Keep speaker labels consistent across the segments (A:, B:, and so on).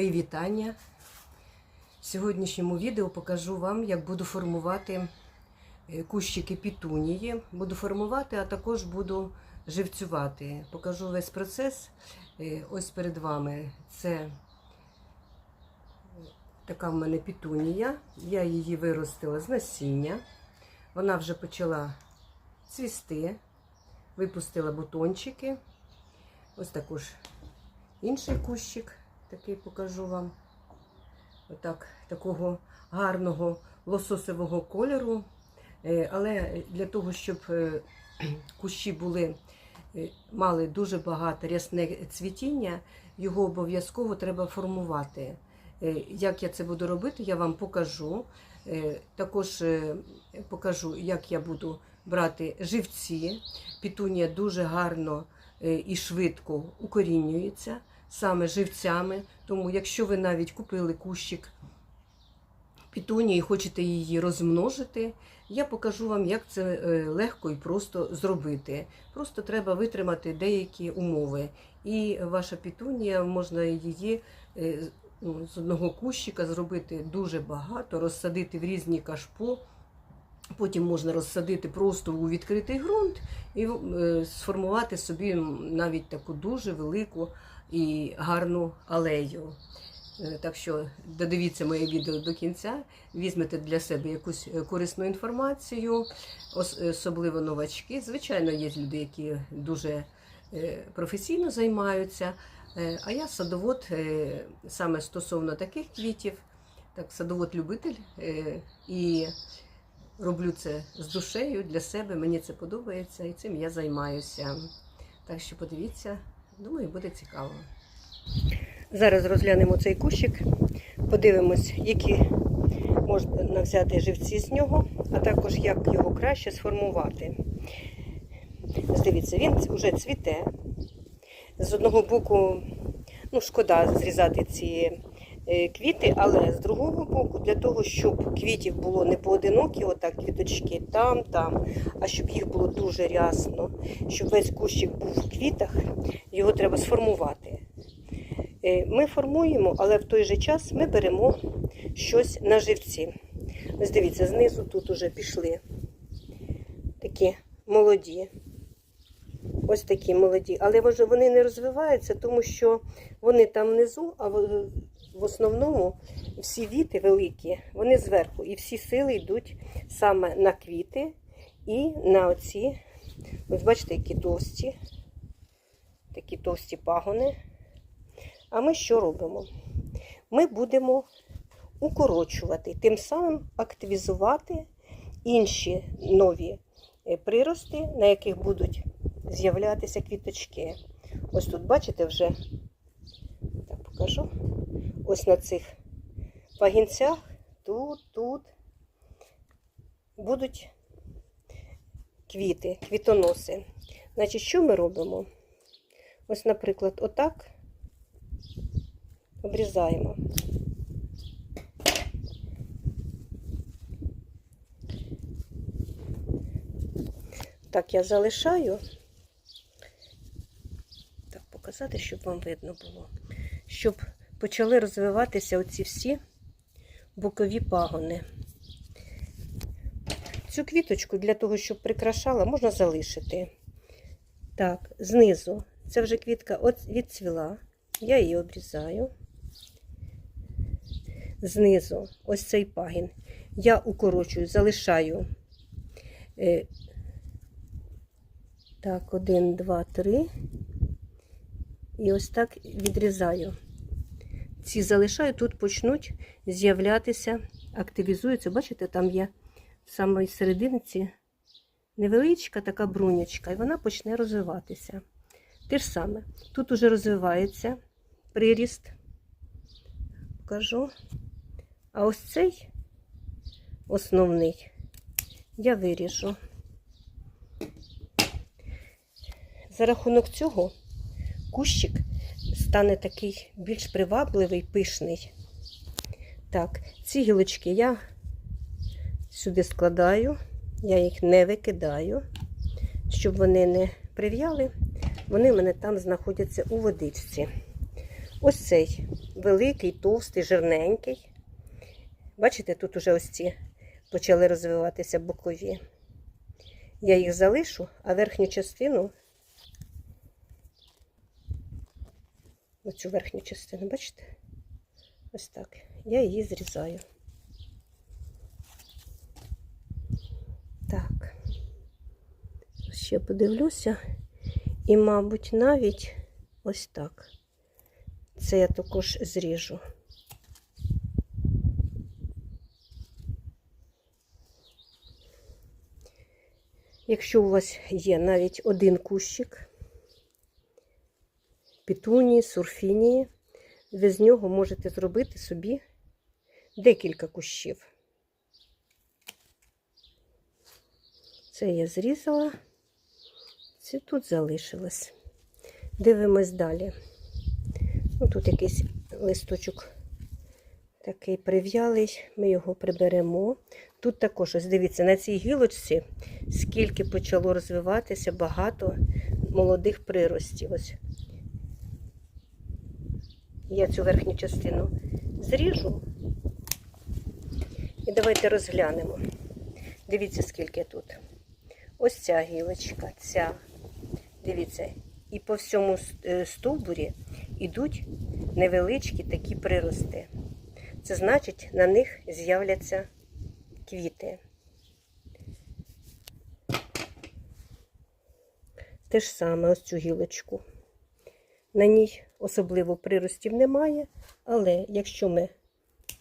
A: Мої вітання. В сьогоднішньому відео покажу вам, як буду формувати е, кущики пітунії. Буду формувати, а також буду живцювати. Покажу весь процес. Е, Ось перед вами це така в мене пітунія. Я її виростила з насіння. Вона вже почала цвісти, випустила бутончики. Ось також інший кущик, такий покажу вам. Отак, такого гарного лососового кольору. Е, Але для того, щоб е, кущі були, е, мали дуже багато рясне цвітіння, його обов'язково треба формувати. Як я це буду робити, я вам покажу. Також покажу, як я буду брати живці. Пітунія дуже гарно і швидко укорінюється саме живцями. Тому, якщо ви навіть купили кущик пітунії і хочете її розмножити, я покажу вам, як це е, легко і просто зробити. Просто треба витримати деякі умови. І ваша пітунія, можна її е, ну, з одного кущика зробити дуже багато, розсадити в різні кашпо. Потім можна розсадити просто у відкритий ґрунт і е, сформувати собі навіть таку дуже велику і гарну алею. Е, Так що додивіться моє відео до кінця, візьмете для себе якусь е, корисну інформацію, особливо новачки. Звичайно, є люди, які дуже е, професійно займаються. А я садовод саме стосовно таких квітів, так, садовод-любитель і роблю це з душею для себе. Мені це подобається і цим я займаюся. Так що подивіться, думаю, буде цікаво. Зараз розглянемо цей кущик, подивимось, які можна взяти живці з нього, а також як його краще сформувати. Дивіться, він вже цвіте. З одного боку, ну, шкода зрізати ці квіти, але з другого боку, для того, щоб квітів було не поодинокі, отак квіточки там, там, а щоб їх було дуже рясно, щоб весь кущик був в квітах, його треба сформувати. Е, Ми формуємо, але в той же час ми беремо щось на живці. Ось дивіться, знизу тут уже пішли такі молоді. Ось такі молоді. Але вони не розвиваються, тому що вони там внизу, а в основному всі віти великі, вони зверху. І всі сили йдуть саме на квіти і на оці. Ось бачите, які товсті, такі товсті пагони. А ми що робимо? Ми будемо укорочувати, тим самим активізувати інші нові е, прирости, на яких будуть з'являтися квіточки. Ось тут, бачите, вже так покажу. Ось на цих пагінцях, тут, тут будуть квіти, квітоноси. Значить, що ми робимо? Ось, наприклад, отак обрізаємо. Так, я залишаю. Так, показати, щоб вам видно було. Щоб почали розвиватися оці всі бокові пагони. Цю квіточку для того, щоб прикрашала, можна залишити. Так, знизу. Це вже квітка відцвіла. Я її обрізаю. Знизу, ось цей пагін. Я укорочую, залишаю. Е, так, один, два, три. І ось так відрізаю. Ці залишаю, тут почнуть з'являтися, активізуються. Бачите, там є в самій серединці невеличка така брунячка, і вона почне розвиватися. Те ж саме. Тут уже розвивається приріст. Покажу. А ось цей основний я виріжу. За рахунок цього кущик стане такий більш привабливий, пишний. Так, ці гілочки я сюди складаю, я їх не викидаю, щоб вони не прив'яли. Вони в мене там знаходяться у водичці. Ось цей великий, товстий, жирненький. Бачите, тут уже ось ці почали розвиватися бокові. Я їх залишу, а верхню частину, оцю верхню частину, бачите? Ось так. Я її зрізаю. Так. Ще подивлюся. І, мабуть, навіть ось так. Це я також зріжу. Якщо у вас є навіть один кущик, пітунії, сурфінії, ви з нього можете зробити собі декілька кущів. Це я зрізала, це тут залишилось. Дивимось далі. Ну, тут якийсь листочок такий прив'ялий, ми його приберемо. Тут також, ось дивіться, на цій гілочці, скільки почало розвиватися багато молодих приростів. Ось я цю верхню частину зріжу. І давайте розглянемо. Дивіться, скільки тут. Ось ця гілочка, ця. Дивіться, і по всьому е, стовбурі йдуть невеличкі такі прирости. Це значить, на них з'являться квіти. Те ж саме ось цю гілочку. На ній особливо приростів немає, але якщо ми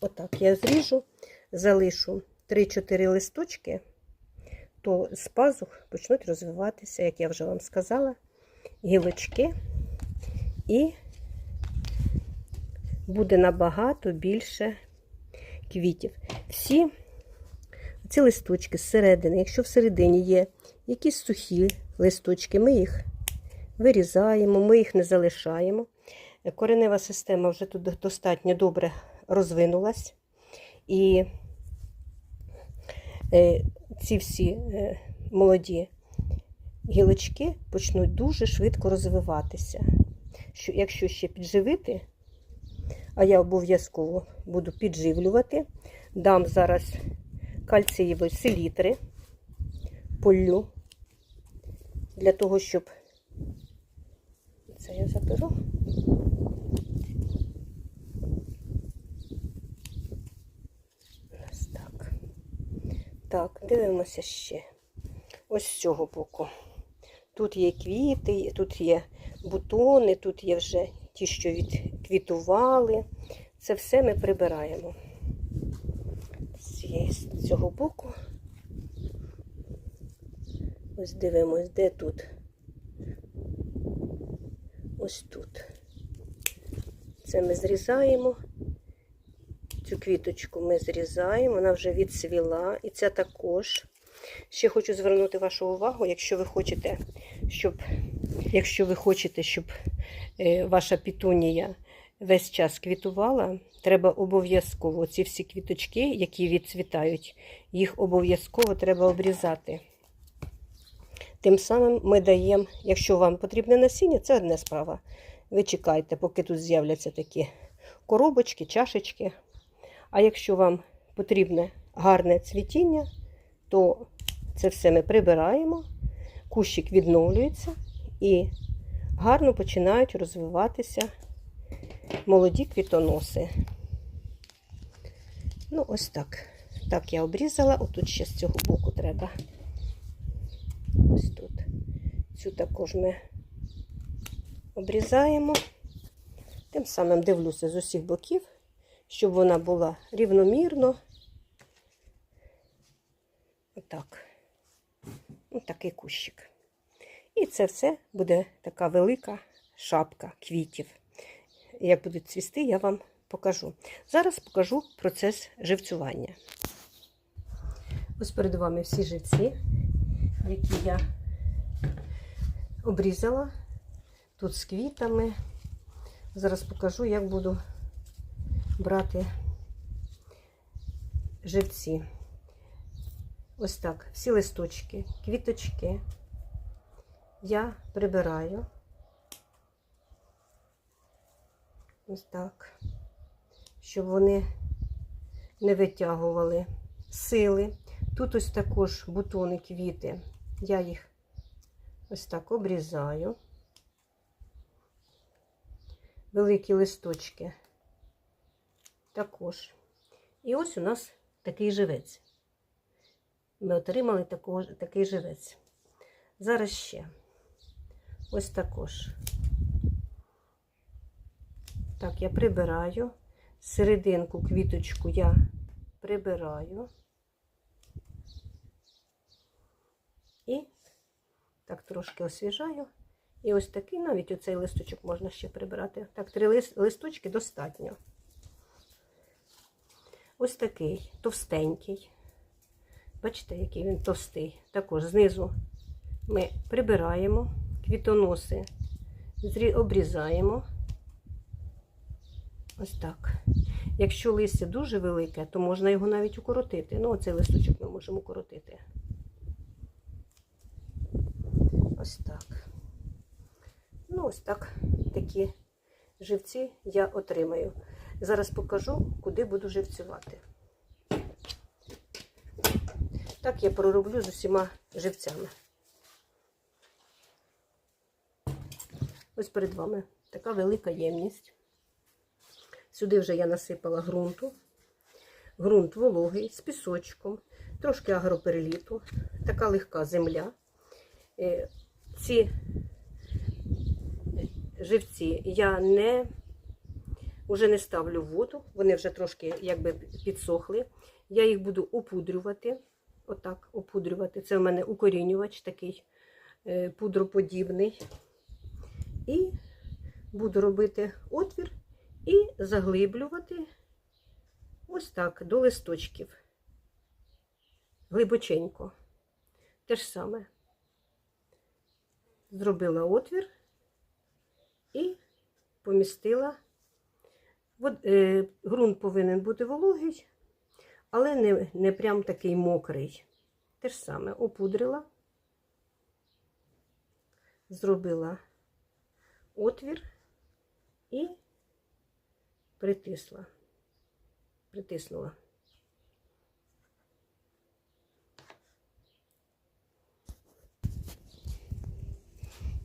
A: отак я зріжу, залишу 3-4 листочки, то з пазух почнуть розвиватися, як я вже вам сказала, гілочки, і буде набагато більше квітів. Всі ці листочки зсередини, якщо всередині є якісь сухі листочки, ми їх вирізаємо, ми їх не залишаємо. Коренева система вже тут достатньо добре розвинулась. І е, ці всі е, молоді гілочки почнуть дуже швидко розвиватися. Що, Якщо ще підживити, а я обов'язково буду підживлювати, дам зараз кальцієві селітри, полю, для того, щоб це я заберу. Ось так. Так, дивимося ще. Ось з цього боку. Тут є квіти, тут є бутони, тут є вже ті, що відквітували. Це все ми прибираємо. З цього боку. Ось дивимось, де тут. Ось тут. Це ми зрізаємо. Цю квіточку ми зрізаємо, вона вже відсвіла. І це також. Ще хочу звернути вашу увагу, якщо ви хочете, щоб, якщо ви хочете, щоб е, ваша пітунія весь час квітувала, треба обов'язково ці всі квіточки, які відцвітають, їх обов'язково треба обрізати. Тим самим ми даємо, якщо вам потрібне насіння, це одна справа. Ви чекайте, поки тут з'являться такі коробочки, чашечки. А якщо вам потрібне гарне цвітіння, то це все ми прибираємо, кущик відновлюється і гарно починають розвиватися молоді квітоноси. Ну, ось так. Так, я обрізала, отут ще з цього боку треба. Ось тут. Цю також ми обрізаємо. Тим самим дивлюся з усіх боків, щоб вона була рівномірно. Отак. Ось такий кущик. І це все буде така велика шапка квітів. Як будуть цвісти, я вам покажу. Зараз покажу процес живцювання. Ось перед вами всі живці, які я обрізала тут з квітами. Зараз покажу, як буду брати живці. Ось так, всі листочки, квіточки я прибираю. Ось так. щоб вони не витягували сили. Тут ось також бутони квіти. Я їх ось так обрізаю. Великі листочки також. І ось у нас такий живець. Ми отримали такого, такий живець. Зараз ще. Ось також. Так, я прибираю. Серединку квіточку я прибираю. І так трошки освіжаю. І ось такий, навіть оцей листочок можна ще прибирати. Так, три лис- листочки достатньо. Ось такий товстенький. Бачите, який він товстий. Також знизу ми прибираємо квітоноси, обрізаємо. Ось так. Якщо листя дуже велике, то можна його навіть укоротити. Ну, оцей листочок ми можемо укоротити. Ось так. Ну, ось так такі живці я отримаю. Зараз покажу, куди буду живцювати. Так я пророблю з усіма живцями. Ось перед вами така велика ємність. Сюди вже я насипала ґрунту. Ґрунт вологий, з пісочком, трошки агроперліту, така легка земля. Е, Ці живці я не вже не ставлю воду, вони вже трошки якби підсохли. Я їх буду опудрювати. Отак, опудрювати. Це в мене укорінювач такий е, пудроподібний. І буду робити отвір і заглиблювати ось так до листочків. Глибоченько. Те ж саме. Зробила отвір і помістила. Вод, е, повинен бути вологий, але не, не прям такий мокрий. Те ж саме опудрила, зробила отвір і притисла. Притиснула.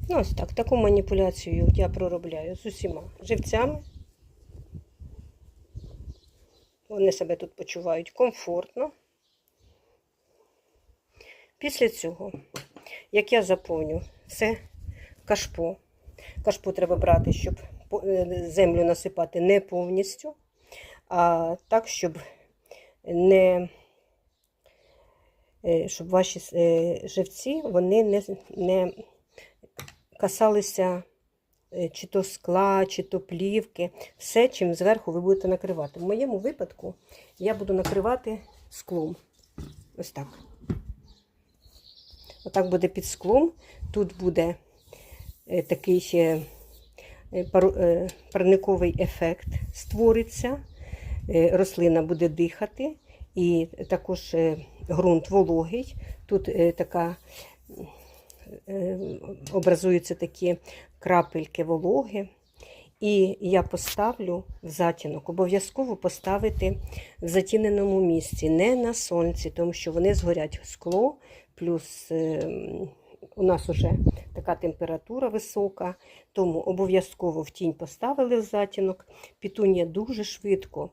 A: Ну, ось так. Таку маніпуляцію я проробляю з усіма живцями. Вони себе тут почувають комфортно. Після цього, як я заповню все кашпо, кашпо треба брати, щоб е, землю насипати не повністю, а так, щоб не е, щоб ваші е, живці вони не, не касалися чи то скла, чи то плівки, все, чим зверху ви будете накривати. В моєму випадку я буду накривати склом. Ось так. Отак буде під склом. Тут буде е, такий е, е, е, парниковий ефект створиться. Е, Рослина буде дихати, і також е, ґрунт вологий. Тут е, така е, образуються такі крапельки вологи. І я поставлю в затінок. Обов'язково поставити в затіненому місці, не на сонці, тому що вони згорять скло, плюс е, у нас вже така температура висока, тому обов'язково в тінь поставили в затінок. Пітунія дуже швидко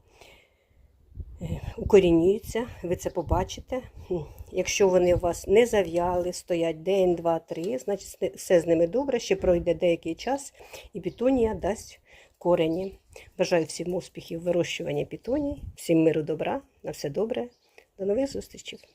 A: е, укорінюється, ви це побачите. Якщо вони у вас не зав'яли, стоять день, два, три, значить все з ними добре, ще пройде деякий час, і пітонія дасть корені. Бажаю всім успіхів в вирощуванні пітуній, всім миру добра, на все добре. До нових зустрічей!